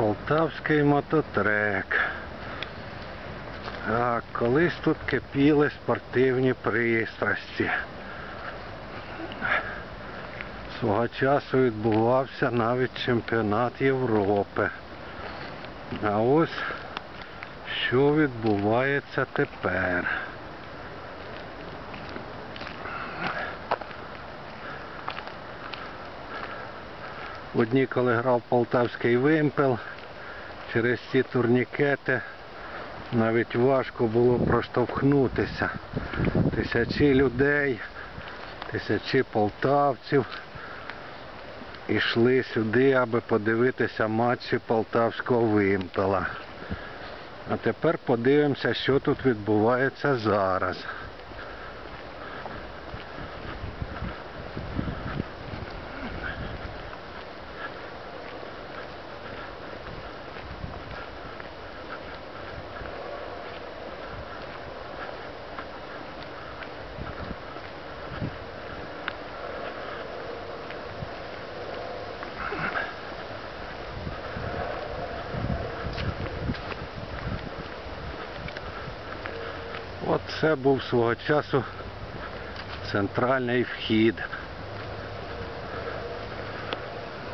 Полтавський мототрек. Так, колись тут кипіли спортивні пристрасті. Свого часу відбувався навіть чемпіонат Європи. А ось що відбувається тепер. Одні, коли грав полтавський вимпел, через ці турнікети навіть важко було проштовхнутися. Тисячі людей, тисячі полтавців йшли сюди, аби подивитися матчі полтавського вимпела. А тепер подивимося, що тут відбувається зараз. От це був свого часу центральний вхід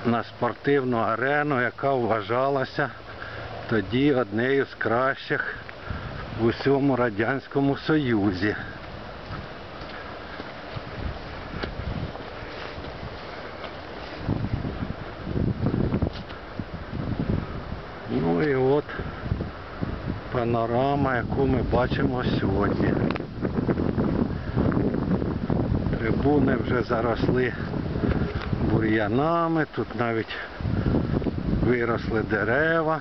на спортивну арену, яка вважалася тоді однією з кращих в усьому Радянському Союзі. Ну і от панорама, яку ми бачимо сьогодні. Трибуни вже заросли бур'янами, тут навіть виросли дерева.